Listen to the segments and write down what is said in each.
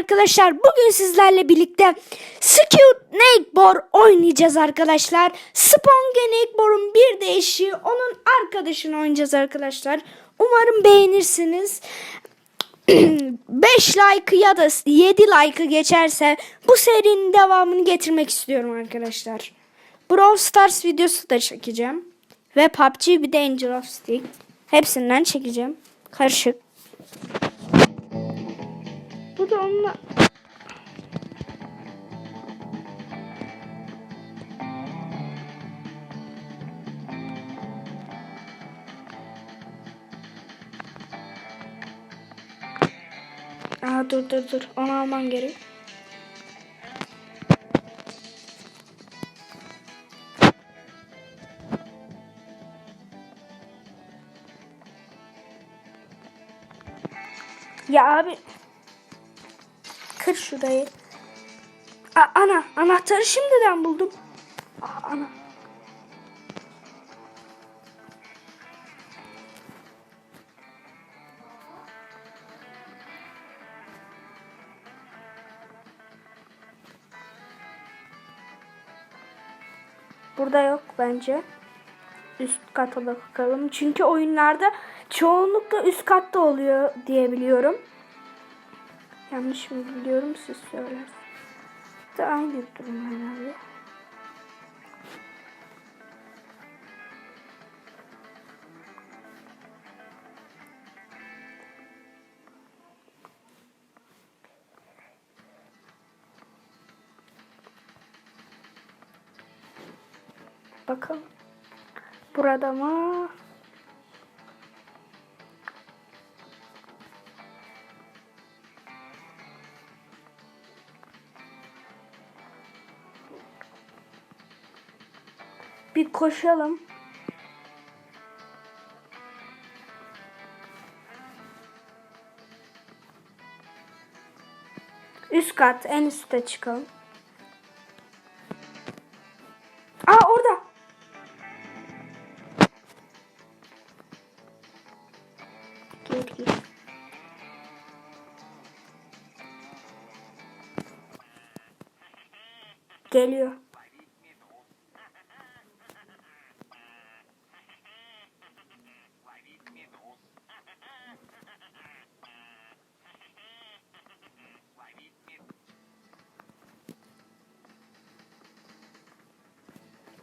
arkadaşlar. Bugün sizlerle birlikte Snakebor oynayacağız arkadaşlar. Spongenebor'un bir değişiği onun arkadaşını oynayacağız arkadaşlar. Umarım beğenirsiniz. 5 like ya da 7 like geçerse bu serinin devamını getirmek istiyorum arkadaşlar. Brawl Stars videosu da çekeceğim. Ve PUBG bir de Angel of Stick. Hepsinden çekeceğim. Karışık. Da onunla... Aa dur dur dur. Onu alman gerek. Ya abi. Kır şurayı. Aa, ana anahtarı şimdiden buldum. Aa, ana. Burada yok bence. Üst kata da bakalım. Çünkü oyunlarda çoğunlukla üst katta oluyor diye biliyorum. Yanlış mı biliyorum siz söylersiniz. Da aynı durum herhalde. Bakalım. Burada mı? Koşalım. Üst kat, en üste çıkalım. Aa orada. Gir gir. Geliyor.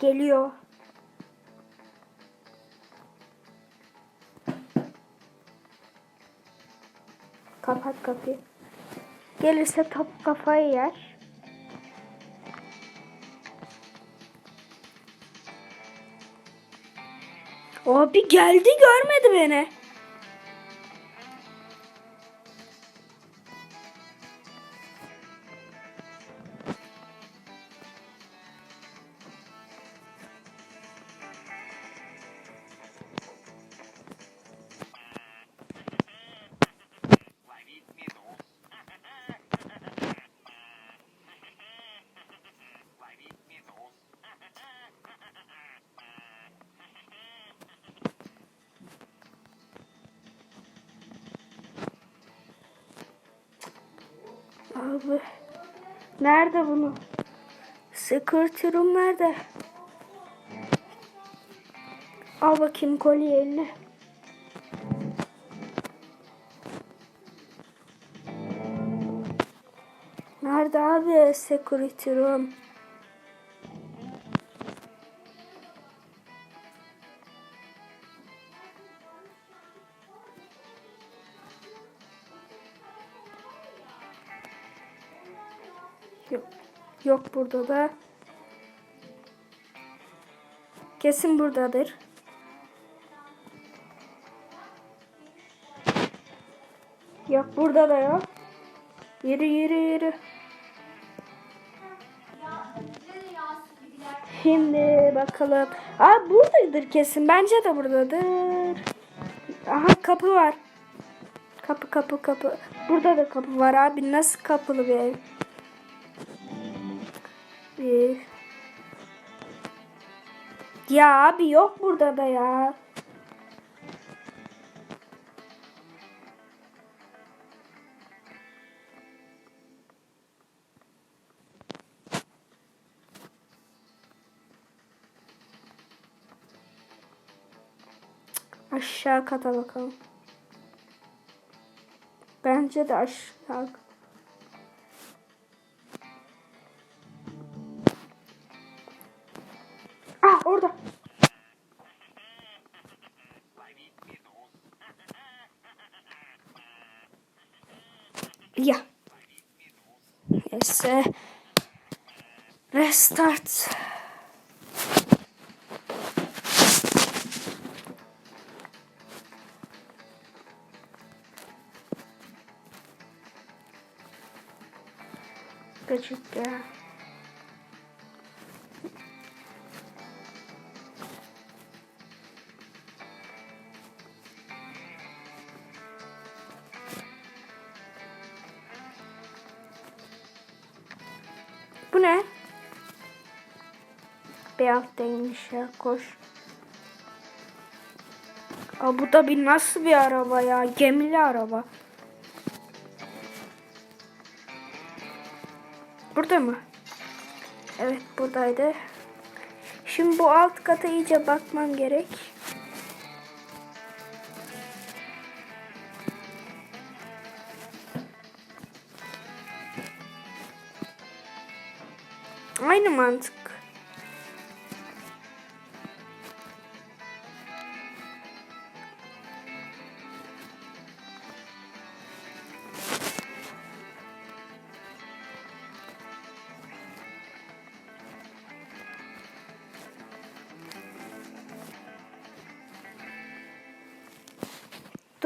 Geliyor. Kapat kapıyı. Gelirse top kafayı yer. Abi geldi görmedi beni. Abi. Nerede bunu? Security room nerede? Al bakayım kolye eline. Nerede abi security Yok burada da. Kesin buradadır. Yok burada da yok. Yürü yürü yürü. Şimdi bakalım. Aa buradadır kesin. Bence de buradadır. Aha kapı var. Kapı kapı kapı. Burada da kapı var abi. Nasıl kapılı bir ev? Hayır. Ya abi yok burada da ya. Aşağı kata bakalım. Bence de aşağı via S restart Good job. Bir alttaymış ya koş. Aa, bu da bir nasıl bir araba ya? Gemili araba. Burada mı? Evet buradaydı. Şimdi bu alt kata iyice bakmam gerek. Aynı mantık.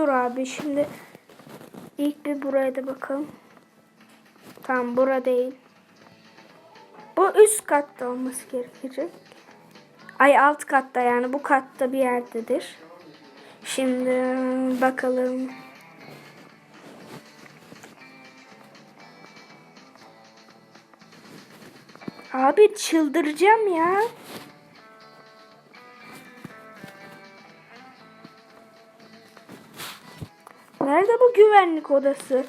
Dur abi şimdi ilk bir buraya da bakalım. Tamam bura değil. Bu üst katta olması gerekecek. Ay alt katta yani bu katta bir yerdedir. Şimdi bakalım. Abi çıldıracağım ya. Nerede bu güvenlik odası?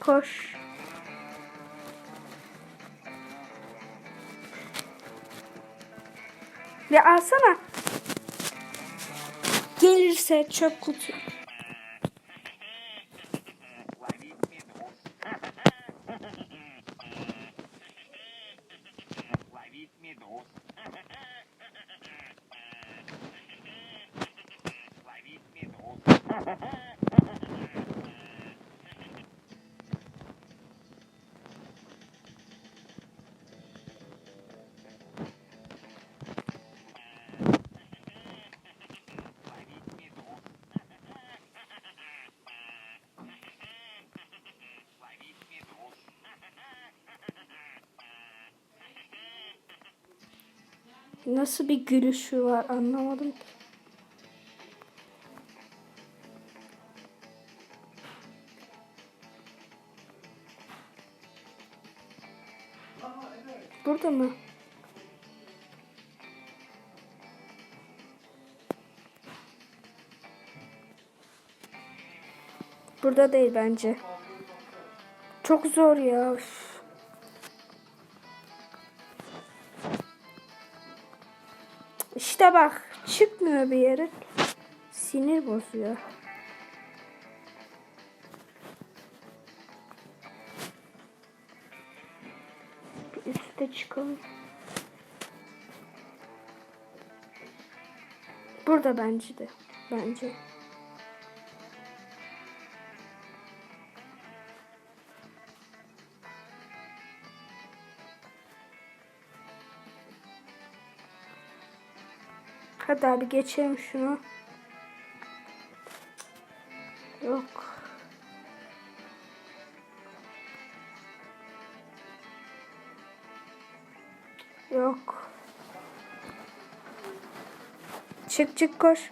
Koş. Ya alsana. Gelirse çöp kutu. นูหลายวิเมียหนู Nasıl bir gülüşü var anlamadım ki. Burada mı? Burada değil bence. Çok zor ya. üf. İşte bak çıkmıyor bir yere. Sinir bozuyor. Bir üste çıkalım. Burada bence de. Bence. Hadi abi geçelim şunu. Yok. Yok. Çık çık koş.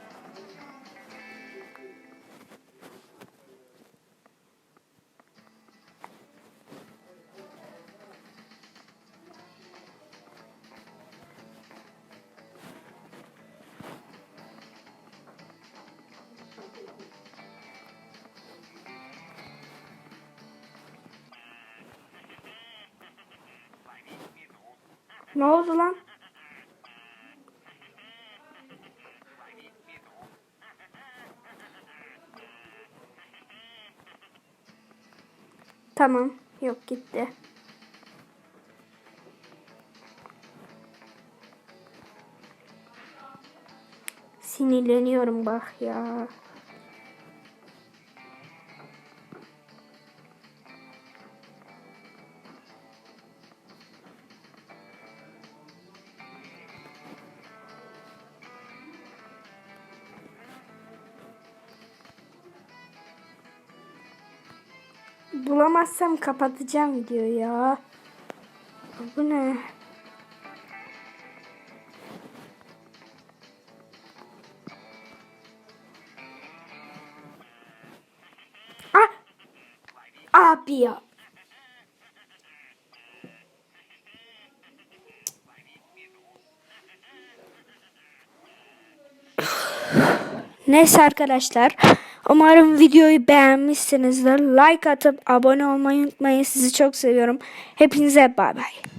Ne oldu lan? Tamam. Yok gitti. Sinirleniyorum bak ya. Bulamazsam kapatacağım videoyu ya. Bu ne? Ah! Abi ya. Neyse arkadaşlar. Umarım videoyu beğenmişsinizdir. Like atıp abone olmayı unutmayın. Sizi çok seviyorum. Hepinize bay bay.